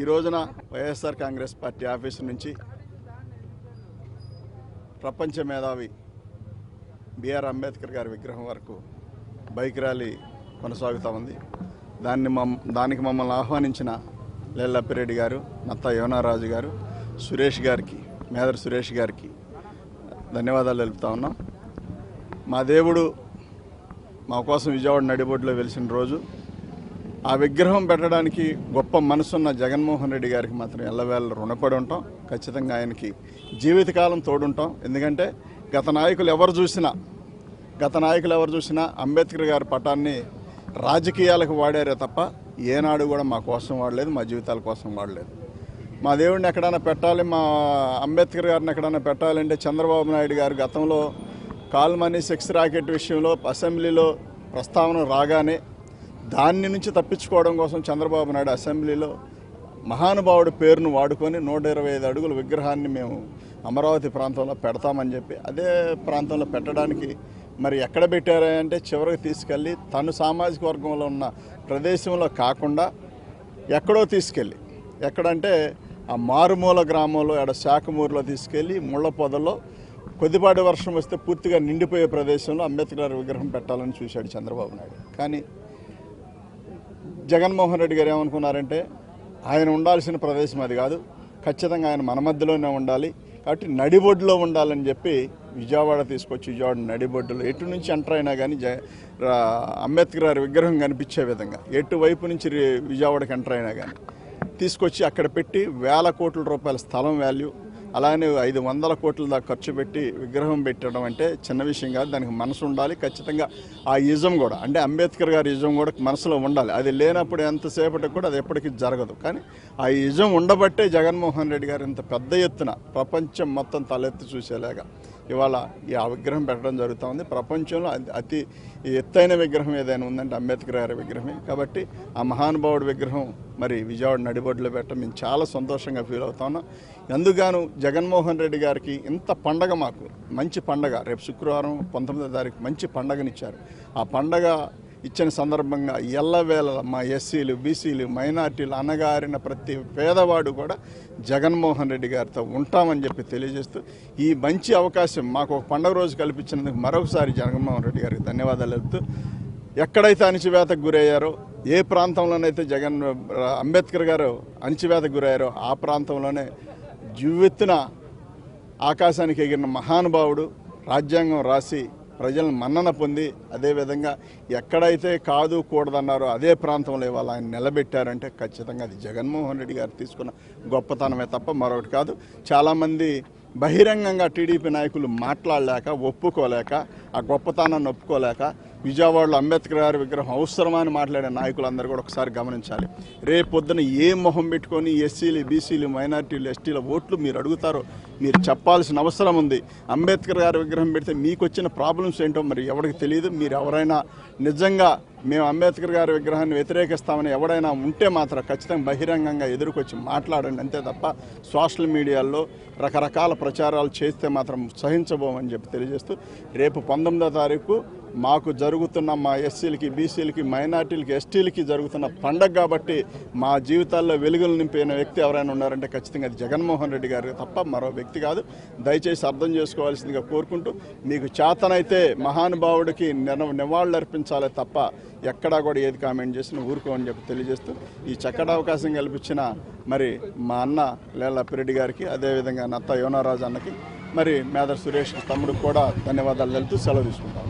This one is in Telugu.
ఈ రోజున వైఎస్ఆర్ కాంగ్రెస్ పార్టీ ఆఫీసు నుంచి ప్రపంచ మేధావి బిఆర్ అంబేద్కర్ గారి విగ్రహం వరకు బైక్ ర్యాలీ కొనసాగుతూ ఉంది. దాన్ని మమ్ దానికి మమ్మల్ని ఆహ్వానించిన లేల్లప్పిరెడ్డి గారు నత్త యోనారాజు గారు సురేష్ గారికి మేదర్ సురేష్ గారికి ధన్యవాదాలు తెలుపుతా ఉన్నాం. మా దేవుడు మా కోసం విజయవాడ నడిబొడ్డులో వెలిసిన రోజు ఆ విగ్రహం పెట్టడానికి గొప్ప మనసున్న జగన్మోహన్ రెడ్డి గారికి మాత్రం ఎల్లవేళ రుణపడి ఉంటాం. ఖచ్చితంగా ఆయనకి జీవితకాలం తోడుంటాం. ఎందుకంటే గత నాయకులు ఎవరు చూసినా గత నాయకులు ఎవరు చూసినా అంబేద్కర్ గారి పటాన్ని రాజకీయాలకు వాడారే తప్ప ఏనాడు కూడా మా కోసం వాడలేదు మా జీవితాల కోసం వాడలేదు. మా దేవుడిని ఎక్కడైనా పెట్టాలి మా అంబేద్కర్ గారిని ఎక్కడైనా పెట్టాలంటే చంద్రబాబు నాయుడు గారు గతంలో కాల్మనీ సెక్స్ రాకెట్ విషయంలో అసెంబ్లీలో ప్రస్తావన రాగానే దాన్ని నుంచి తప్పించుకోవడం కోసం చంద్రబాబు నాయుడు అసెంబ్లీలో మహానుభావుడి పేరును వాడుకొని నూట ఇరవై ఐదు అడుగుల విగ్రహాన్ని మేము అమరావతి ప్రాంతంలో పెడతామని చెప్పి అదే ప్రాంతంలో పెట్టడానికి మరి ఎక్కడ పెట్టారంటే చివరికి తీసుకెళ్ళి తను సామాజిక వర్గంలో ఉన్న ప్రదేశంలో కాకుండా ఎక్కడో తీసుకెళ్ళి ఎక్కడంటే ఆ మారుమూల గ్రామంలో ఎడ శాఖమూరులో తీసుకెళ్ళి ముళ్ళ పొదలో కొద్దిపాటి వర్షం వస్తే పూర్తిగా నిండిపోయే ప్రదేశంలో అంబేద్కర్ విగ్రహం పెట్టాలని చూశాడు చంద్రబాబు నాయుడు. కానీ జగన్మోహన్ రెడ్డి గారు ఏమనుకున్నారంటే ఆయన ఉండాల్సిన ప్రదేశం అది కాదు ఖచ్చితంగా ఆయన మన మధ్యలోనే ఉండాలి కాబట్టి నడిబొడ్డులో ఉండాలని చెప్పి విజయవాడ తీసుకొచ్చి విజయవాడ నడిబొడ్డులో ఎటు నుంచి ఎంటర్ అయినా కానీ జ రా- అంబేద్కర్ గారి విగ్రహం కనిపించే విధంగా ఎటువైపు నుంచి రి- విజయవాడకి ఎంటర్ అయినా కానీ తీసుకొచ్చి అక్కడ పెట్టి వేల కోట్ల రూపాయల స్థలం వాల్యూ అలానే ఐదు వందల కోట్ల దాకా ఖర్చు పెట్టి విగ్రహం పెట్టడం అంటే చిన్న విషయం కాదు. దానికి మనసు ఉండాలి. ఖచ్చితంగా ఆ ఇజం కూడా అంటే అంబేద్కర్ గారి ఇజం కూడా మనసులో ఉండాలి. అది లేనప్పుడు ఎంతసేపటికి కూడా అది ఎప్పటికీ జరగదు. కానీ ఆ ఇజం ఉండబట్టే జగన్మోహన్ రెడ్డి గారు ఇంత పెద్ద ఎత్తున ప్రపంచం మొత్తం తలెత్తి చూసేలాగా ఇవాళ ఈ ఆ విగ్రహం పెట్టడం జరుగుతూ ఉంది ప్రపంచంలో అతి- ఎత్తైన విగ్రహం ఏదైనా ఉందంటే అంబేద్కర్ గారి విగ్రహమే. కాబట్టి ఆ మహానుభావుడి విగ్రహం మరి విజయవాడ నడిబొడ్లో పెట్టడం మేము చాలా సంతోషంగా ఫీల్ అవుతా ఉన్నాం జగన్మోహన్ రెడ్డి గారికి ఇంత పండగ మాకు మంచి పండగ. రేపు శుక్రవారం పంతొమ్మిదో తారీఖు మంచి పండగనిచ్చారు. ఆ పండగ ఇచ్చిన సందర్భంగా ఎల్లవేళ మా ఎస్సీలు బీసీలు మైనార్టీలు అనగారిన ప్రతి పేదవాడు కూడా జగన్మోహన్ రెడ్డి గారితో ఉంటామని చెప్పి తెలియజేస్తూ ఈ మంచి అవకాశం మాకు ఒక పండుగ రోజు కల్పించినందుకు మరొకసారి జగన్మోహన్ రెడ్డి గారికి ధన్యవాదాలు చెప్తూ ఎక్కడైతే అణచివేతకు గురయ్యారో ఏ ప్రాంతంలోనైతే జగన్ అంబేద్కర్ గారు అణచివేతకు గురయ్యారో ఆ ప్రాంతంలోనే జువ్వెత్తున ఆకాశానికి ఎగిరిన మహానుభావుడు రాజ్యాంగం రాసి ప్రజలను మన్నన పొంది అదేవిధంగా ఎక్కడైతే కాదు కూడదన్నారో అదే ప్రాంతంలో ఇవాళ ఆయన నిలబెట్టారంటే ఖచ్చితంగా అది జగన్మోహన్ రెడ్డి గారు తీసుకున్న గొప్పతనమే తప్ప మరొకటి కాదు. చాలామంది బహిరంగంగా టీడీపీ నాయకులు మాట్లాడలేక ఒప్పుకోలేక ఆ గొప్పతనాన్ని ఒప్పుకోలేక విజయవాడలో అంబేద్కర్ గారి విగ్రహం అవసరమని మాట్లాడే నాయకులందరూ కూడా ఒకసారి గమనించాలి. రేపు పొద్దున ఏ మొహం పెట్టుకొని ఎస్సీలు బీసీలు మైనార్టీలు ఎస్టీల ఓట్లు మీరు అడుగుతారో మీరు చెప్పాల్సిన అవసరం ఉంది. అంబేద్కర్ గారి విగ్రహం పెడితే మీకు వచ్చిన ప్రాబ్లమ్స్ ఏంటో మరి ఎవరికి తెలియదు. మీరు ఎవరైనా నిజంగా మేము అంబేద్కర్ గారి విగ్రహాన్ని వ్యతిరేకిస్తామని ఎవడైనా ఉంటే మాత్రం ఖచ్చితంగా బహిరంగంగా ఎదురుకొచ్చి మాట్లాడండి. అంతే తప్ప సోషల్ మీడియాలో రకరకాల ప్రచారాలు చేస్తే మాత్రం సహించబోమని చెప్పి తెలియజేస్తూ రేపు పంతొమ్మిదో తారీఖు మాకు జరుగుతున్న మా ఎస్సీలకి బీసీలకి మైనార్టీలకి ఎస్టీలకి జరుగుతున్న పండగ కాబట్టి మా జీవితాల్లో వెలుగులు నింపిన వ్యక్తి ఎవరైనా ఉన్నారంటే ఖచ్చితంగా అది జగన్మోహన్ రెడ్డి గారు తప్ప మరో వ్యక్తి కాదు. దయచేసి అర్థం చేసుకోవాల్సిందిగా కోరుకుంటూ మీకు చేతనైతే మహానుభావుడికి నిన నివాళులు అర్పించాలి తప్ప ఎక్కడా కూడా ఏది కామెంట్ చేసినా ఊరుకోమని చెప్పి తెలియజేస్తూ ఈ చక్కటి అవకాశం కల్పించిన మరి మా అన్న లేళ్ళ పిరెడ్డి గారికి అదేవిధంగా నత్త యోనారాజు అన్నకి మరి మేదర్ సురేష్ తమ్ముడికి కూడా ధన్యవాదాలు తెలుపుతూ సెలవు తీసుకుంటాం.